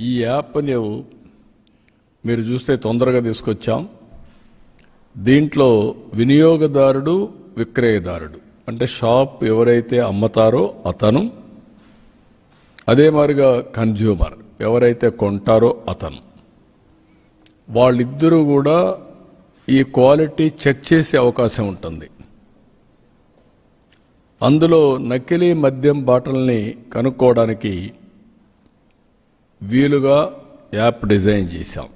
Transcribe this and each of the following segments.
ఈ యాప్ని మీరు చూస్తే తొందరగా తీసుకొచ్చాం. దీంట్లో వినియోగదారుడు విక్రయదారుడు అంటే షాప్ ఎవరైతే అమ్మతారో అతను అదే మాదిరిగా కన్జ్యూమర్ ఎవరైతే కొంటారో అతను. వాళ్ళిద్దరూ కూడా ఈ క్వాలిటీ చెక్ చేసే అవకాశం ఉంటుంది. అందులో నకిలీ మద్యం బాటల్ని కనుక్కోవడానికి వీలుగా యాప్ డిజైన్ చేశాం.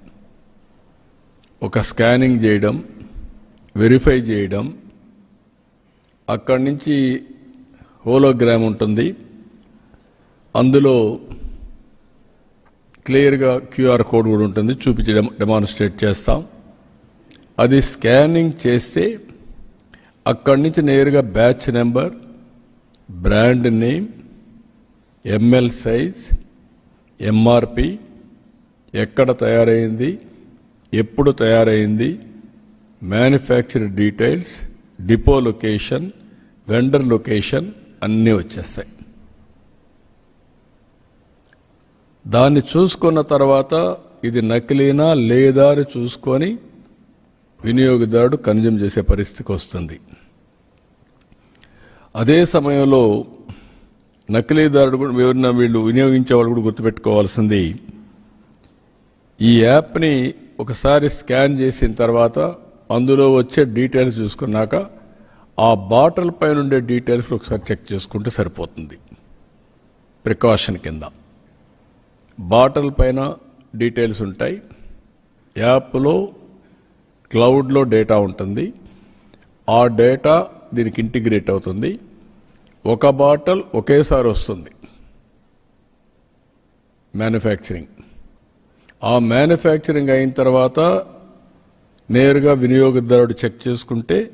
ఒక స్కానింగ్ చేయడం వెరిఫై చేయడం. అక్కడి నుంచి హోలోగ్రామ్ ఉంటుంది. అందులో క్లియర్గా క్యూఆర్ కోడ్ కూడా ఉంటుంది. చూపించి డెమాన్స్ట్రేట్ చేస్తాం. అది స్కానింగ్ చేస్తే అక్కడి నుంచి నేరుగా batch number brand name ML size MRP ఎక్కడ తయారైంది ఎప్పుడు తయారైంది manufacture details depot location vendor location అన్నీ వచ్చేస్తాయి. దాన్ని చూసుకున్న తర్వాత ఇది నకిలీనా లేదా అని చూసుకొని వినియోగదారుడు కన్జ్యూమ్ చేసే పరిస్థితికి వస్తుంది. అదే సమయంలో నకిలీదారుడు కూడా ఎవరిన వీళ్ళు వినియోగించే వాళ్ళు కూడా గుర్తుపెట్టుకోవాల్సింది ఈ యాప్ని ఒకసారి స్కాన్ చేసిన తర్వాత అందులో వచ్చే డీటెయిల్స్ చూసుకున్నాక ఆ బాటిల్ పైన ఉండే డీటెయిల్స్ ఒకసారి చెక్ చేసుకుంటే సరిపోతుంది. ప్రికాషన్ కింద. బాటిల్ పైన డీటెయిల్స్ ఉంటాయి. యాప్లో క్లౌడ్లో డేటా ఉంటుంది. ఆ డేటా దీనికి ఇంటిగ్రేట్ అవుతుంది. ఒక బాటల్ ఒకేసారి వస్తుంది. మ్యానుఫ్యాక్చరింగ్. ఆ మ్యానుఫ్యాక్చరింగ్ అయిన తర్వాత నేరుగా వినియోగదారుడు చెక్ చేసుకుంటే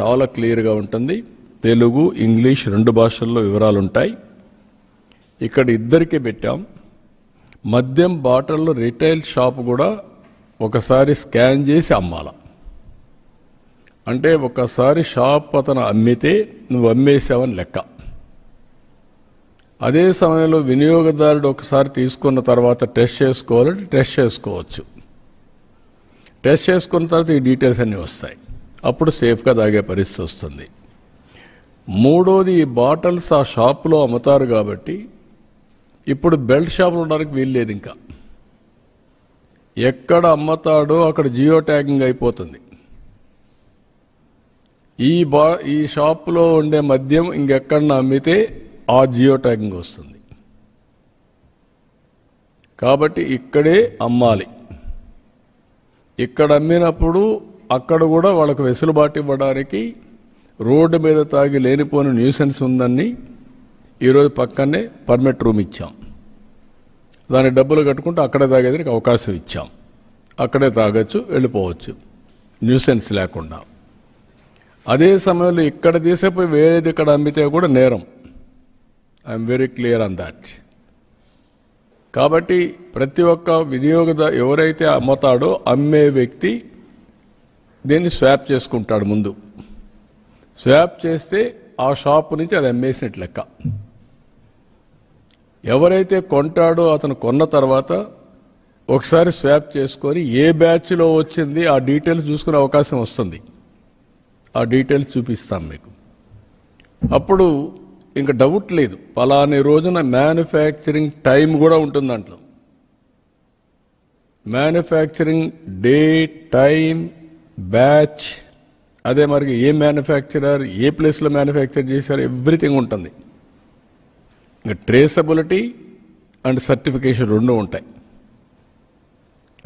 చాలా క్లియర్గా ఉంటుంది. తెలుగు ఇంగ్లీష్ రెండు భాషల్లో వివరాలు ఉంటాయి ఇక్కడ ఇద్దరికి పెట్టాం. మద్యం బాటల్లో రిటైల్ షాప్ కూడా ఒకసారి స్కాన్ చేసి అమ్మాలా. అంటే ఒకసారి షాప్ అతను అమ్మితే నువ్వు అమ్మేసావని లెక్క. అదే సమయంలో వినియోగదారుడు ఒకసారి తీసుకున్న తర్వాత టెస్ట్ చేసుకోవాలంటే టెస్ట్ చేసుకోవచ్చు. టెస్ట్ చేసుకున్న తర్వాత ఈ డీటెయిల్స్ అన్నీ వస్తాయి. అప్పుడు సేఫ్గా తాగే పరిస్థితి వస్తుంది. మూడోది ఈ బాటిల్స్ ఆ షాపులో అమ్ముతారు కాబట్టి ఇప్పుడు బెల్ట్ షాపులు ఉండడానికి వీల్లేదు ఇంకా. ఎక్కడ అమ్ముతాడో అక్కడ జియో ట్యాగింగ్ అయిపోతుంది. ఈ బా ఈ షాప్లో ఉండే మద్యం ఇంకెక్కడన్నా అమ్మితే ఆ జియో ట్యాగింగ్ వస్తుంది. కాబట్టి ఇక్కడే అమ్మాలి. ఇక్కడ అమ్మినప్పుడు అక్కడ కూడా వాళ్ళకు వెసులుబాటు ఇవ్వడానికి రోడ్డు మీద తాగి లేనిపోని న్యూసెన్స్ ఉందని ఈరోజు పక్కనే పర్మిట్ రూమ్ ఇచ్చాం. దాని డబ్బులు కట్టుకుంటూ అక్కడే తాగేదానికి అవకాశం ఇచ్చాం. అక్కడే తాగొచ్చు వెళ్ళిపోవచ్చు. న్యూసెన్స్ లేకుండా. అదే సమయంలో ఇక్కడ తీసేపోయి వేరేది ఇక్కడ అమ్మితే కూడా నేరం. I'm very clear on that కాబట్టి ప్రతి ఒక్క వినియోగద ఎవరైతే అమ్ముతాడో అమ్మే వ్యక్తి దీన్ని స్వాప్ చేసుకుంటాడు ముందు. స్వాప్ చేస్తే ఆ షాప్ నుంచి అది అమ్మేసినట్టు లెక్క. ఎవరైతే కొంటాడో అతను కొన్న తర్వాత ఒకసారి స్వాప్ చేసుకొని ఏ బ్యాచ్లో వచ్చింది ఆ డీటెయిల్స్ చూసుకునే అవకాశం వస్తుంది. ఆ డీటెయిల్స్ చూపిస్తాం మీకు. అప్పుడు ఇంకా డౌట్ లేదు. పలాని రోజున మ్యానుఫ్యాక్చరింగ్ టైం కూడా ఉంటుంది దాంట్లో. మ్యానుఫ్యాక్చరింగ్ డే టైం బ్యాచ్ అదే మరి ఏ మ్యానుఫ్యాక్చరర్ ఏ ప్లేస్లో మ్యానుఫ్యాక్చర్ చేశారు ఎవ్రీథింగ్ ఉంటుంది. ఇంకా ట్రేసబిలిటీ అండ్ సర్టిఫికేషన్ రెండు ఉంటాయి.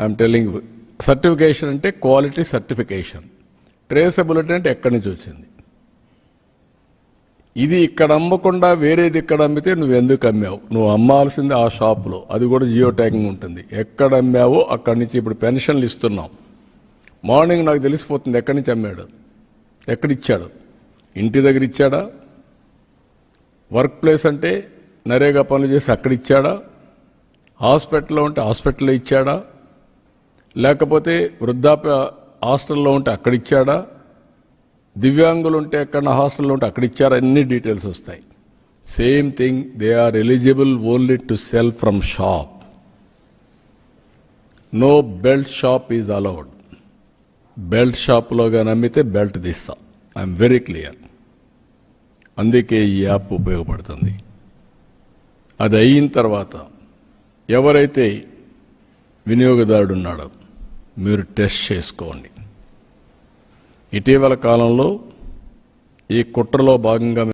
ఐఎమ్ టెల్లింగ్ సర్టిఫికేషన్ అంటే క్వాలిటీ సర్టిఫికేషన్ ట్రేసబిలిటీ అంటే ఎక్కడి నుంచి వచ్చింది? ఇది ఇక్కడ అమ్మకుండా వేరేది ఇక్కడ అమ్మితే నువ్వు ఎందుకు అమ్మావు? నువ్వు అమ్మాల్సింది ఆ షాప్లో. అది కూడా జియో ట్యాగింగ్ ఉంటుంది. ఎక్కడ అమ్మావో అక్కడి నుంచి ఇప్పుడు పెన్షన్లు ఇస్తున్నాం. మార్నింగ్ నాకు తెలిసిపోతుంది ఎక్కడి నుంచి అమ్మాడు? ఎక్కడిచ్చాడు? ఇంటి దగ్గర ఇచ్చాడా? వర్క్ ప్లేస్ అంటే నరేగా పనులు చేసి అక్కడ ఇచ్చాడా హాస్పిటల్లో ఉంటే హాస్పిటల్లో ఇచ్చాడా? లేకపోతే వృద్ధాప్య హాస్టల్లో ఉంటే అక్కడ ఇచ్చాడా దివ్యాంగులు ఉంటే ఎక్కడ హాస్టల్లో ఉంటే అక్కడ ఇచ్చారా అన్ని డీటెయిల్స్ వస్తాయి. Same thing they are eligible only to sell from shop. No belt shop is allowed. Belt షాప్లో కానీ అమ్మితే బెల్ట్ తీస్తా. I'm very clear. అందుకే ఈ యాప్ ఉపయోగపడుతుంది. అది అయిన తర్వాత ఎవరైతే వినియోగదారుడు ఉన్నాడో మీరు టెస్ట్ చేసుకోండి. ఇటీవల కాలంలో ఈ కుట్రలో భాగంగా